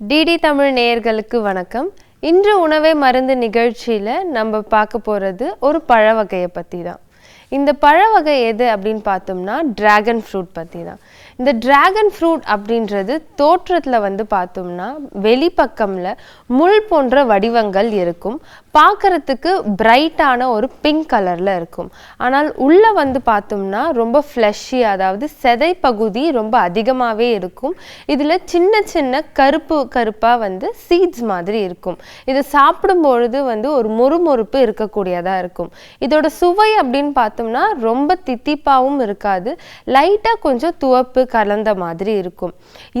DD Tamil நேயர்களுக்கு வணக்கம். இன்று உணவை மருந்து நிகழ்ச்சியில் நம்ம பார்க்க போகிறது ஒரு பழ வகையை பற்றி தான் இந்த பழ வகை எது அப்படின்னு பார்த்தோம்னா ட்ராகன் ஃப்ரூட் பற்றி தான் இந்த டிராகன் ஃப்ரூட் அப்படின்றது தோற்றத்தில் வந்து பார்த்தோம்னா வெளிப்பக்கமில் முள் போன்ற வடிவங்கள் இருக்கும். பார்க்குறதுக்கு பிரைட்டான ஒரு பிங்க் கலரில் இருக்கும். ஆனால் உள்ளே வந்து பார்த்தோம்னா ரொம்ப ஃப்ளஷி அதாவது செதை பகுதி ரொம்ப அதிகமாகவே இருக்கும். இதில் சின்ன சின்ன கருப்பு கருப்பாக வந்து சீட்ஸ் மாதிரி இருக்கும். இது சாப்பிடும் பொழுது வந்து ஒரு மொறுமொறுப்பு இருக்கக்கூடியதாக இருக்கும். இதோட சுவை அப்படின்னு பார்த்தோம்னா ரொம்ப தித்திப்பாகவும் இருக்காது. லைட்டாக கொஞ்சம் துவப்பு கலந்த மாதிரி இருக்கும்.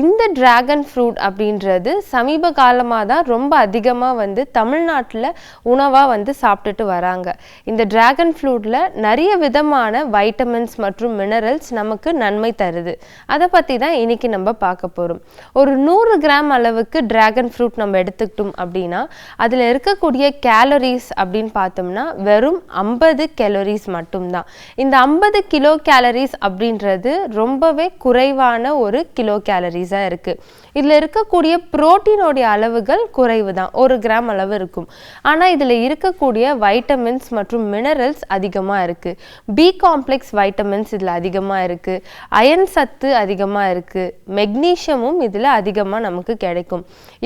இந்த டிராகன் ஃப்ரூட் அப்படின்றது சமீப காலமாக தான் ரொம்ப அதிகமாக வந்து தமிழ்நாட்டில் உணவாக வந்து சாப்பிட்டுட்டு வராங்க. இந்த டிராகன் ஃப்ரூட்டில் நிறைய விதமான வைட்டமின்ஸ் மற்றும் மினரல்ஸ் நமக்கு நன்மை தருது. அதை பற்றி தான் இன்னைக்கு நம்ம பார்க்க போகிறோம் ஒரு நூறு கிராம் அளவுக்கு டிராகன் ஃப்ரூட் நம்ம எடுத்துக்கிட்டோம் அப்படின்னா அதில் இருக்கக்கூடிய கேலரிஸ் அப்படின்னு பார்த்தோம்னா வெறும் ஐம்பது கேலரிஸ் மட்டும்தான். இந்த ஐம்பது கிலோ கேலரிஸ் அப்படின்றது ரொம்பவே குறைவான ஒரு கிலோ கேலரிஸாக இருக்குது இதில் இருக்கக்கூடிய புரோட்டீனோடைய அளவுகள் குறைவு தான் ஒரு கிராம் அளவு இருக்கும். ஆனால் இதில் இருக்கக்கூடிய வைட்டமின்ஸ் மற்றும் மினரல்ஸ் அதிகமாக இருக்குது பி காம்ப்ளெக்ஸ் வைட்டமின்ஸ் இதில் அதிகமாக இருக்குது அயன் சத்து அதிகமாக இருக்குது மெக்னீஷியமும் இதில் அதிகமாக நமக்கு கிடைக்கும்.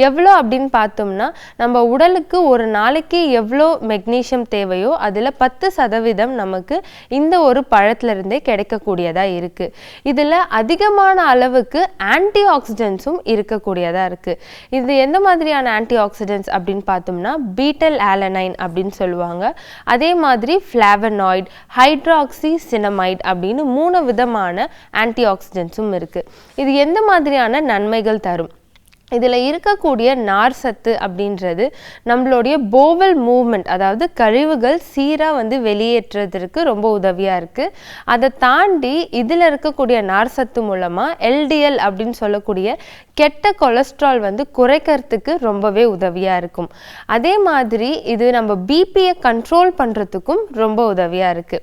எவ்வளோ அப்படின்னு பார்த்தோம்னா நம்ம உடலுக்கு ஒரு நாளைக்கு எவ்வளோ மெக்னீஷியம் தேவையோ அதில் பத்து சதவீதம் நமக்கு இந்த ஒரு பழத்திலிருந்தே கிடைக்கக்கூடியதாக இருக்குது இதில் அதிகமான அளவுக்கு ஆன்டி ஆக்சிடென்ட்ஸும் இருக்கக்கூடியதாக இருக்குது இது எந்த மாதிரியான ஆன்டி ஆக்சிடென்ட்ஸ் அப்படின்னு பார்த்தோம்னா பீட்டல் ஆலனைன் அப்படின்னு சொல்லுவாங்க. அதே மாதிரி ஃப்ளாவனாய்டு ஹைட்ராக்சி சினமைட் அப்படின்னு மூணு விதமான ஆன்டி ஆக்சிடென்ட்ஸும் இருக்குது இது எந்த மாதிரியான நன்மைகள் தரும்? இதில் இருக்கக்கூடிய நார் சத்து அப்படின்றது நம்மளுடைய போவல் மூவ்மெண்ட் அதாவது கழிவுகள் சீராக வந்து வெளியேற்றுறதுக்கு ரொம்ப உதவியாக இருக்குது அதை தாண்டி இதில் இருக்கக்கூடிய நார் சத்து மூலமாக எல்டிஎல் அப்படின்னு சொல்லக்கூடிய கெட்ட கொலஸ்ட்ரால் வந்து குறைக்கிறதுக்கு ரொம்பவே உதவியாக இருக்கும். அதே மாதிரி இது நம்ம பிபியை கண்ட்ரோல் பண்ணுறதுக்கும் ரொம்ப உதவியாக இருக்குது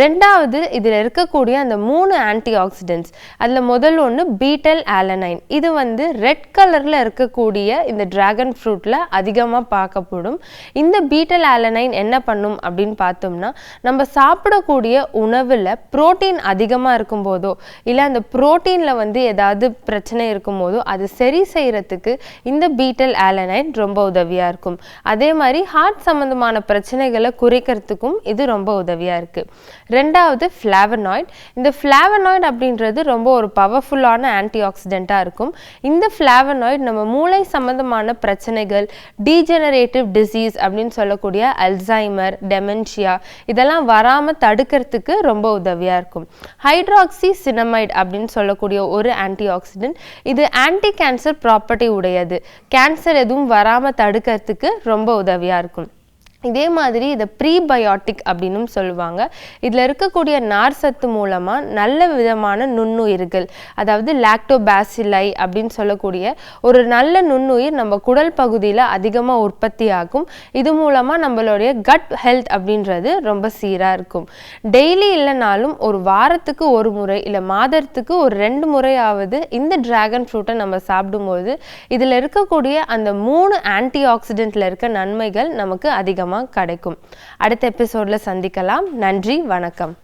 ரெண்டாவது இதில் இருக்கக்கூடிய அந்த மூணு ஆன்டி ஆக்சிடென்ட்ஸ் அதில் முதல் ஒன்று பீட்டல் ஆலனைன் இது வந்து ரெட் கலரில் இருக்கக்கூடிய இந்த டிராகன் ஃப்ரூட்டில் அதிகமாக பார்க்கப்படும். இந்த பீட்டல் ஆலனைன் என்ன பண்ணும் அப்படின்னு பார்த்தோம்னா நம்ம சாப்பிடக்கூடிய உணவில் புரோட்டீன் அதிகமாக இருக்கும்போதோ இல்லை அந்த புரோட்டீனில் வந்து ஏதாவது பிரச்சனை இருக்கும்போதோ அது சரி செய்கிறதுக்கு இந்த பீட்டல் ஆலனைன் ரொம்ப உதவியாக இருக்கும். அதே மாதிரி ஹார்ட் சம்மந்தமான பிரச்சனைகளை குறைக்கிறதுக்கும் இது ரொம்ப உதவியாக இருக்குது ரெண்டாவது ஃப்ளாவனாய்ட் இந்த ஃப்ளாவனாய்ட் அப்படின்றது ரொம்ப ஒரு பவர்ஃபுல்லான ஆன்டி ஆக்சிடெண்ட்டாக இருக்கும். இந்த ஃப்ளாவனாய்ட் நம்ம மூளை சம்மந்தமான பிரச்சனைகள் டீஜெனரேட்டிவ் டிசீஸ் அப்படின்னு சொல்லக்கூடிய அல்சைமர் டெமென்ஷியா இதெல்லாம் வராமல் தடுக்கிறதுக்கு ரொம்ப உதவியாக இருக்கும். ஹைட்ராக்சி சினமைட் அப்படின்னு சொல்லக்கூடிய ஒரு ஆன்டி ஆக்சிடென்ட் இது ஆன்டி கேன்சர் ப்ராப்பர்ட்டி உடையது. கேன்சர் எதுவும் வராமல் தடுக்கிறதுக்கு ரொம்ப உதவியாக இருக்கும். இதே மாதிரி இதை ப்ரீபயோட்டிக் அப்படின்னும் சொல்லுவாங்க. இதில் இருக்கக்கூடிய நார் சத்து மூலமாக நல்ல விதமான நுண்ணுயிர்கள் அதாவது லாக்டோபாசிலை அப்படின்னு சொல்லக்கூடிய ஒரு நல்ல நுண்ணுயிர் நம்ம குடல் பகுதியில் அதிகமாக உற்பத்தி ஆகும். இது மூலமாக நம்மளுடைய கட் ஹெல்த் அப்படின்றது ரொம்ப சீராக இருக்கும். டெய்லி இல்லைனாலும் ஒரு வாரத்துக்கு ஒரு முறை இல்லை மாதத்துக்கு ஒரு ரெண்டு முறையாவது இந்த டிராகன் ஃப்ரூட்டை நம்ம சாப்பிடும்போது இதில் இருக்கக்கூடிய அந்த மூணு ஆன்டி ஆக்சிடெண்ட்டில் இருக்க நன்மைகள் நமக்கு அதிகமாக கிடைக்கும். அடுத்த எபிசோடில் சந்திக்கலாம். நன்றி வணக்கம்.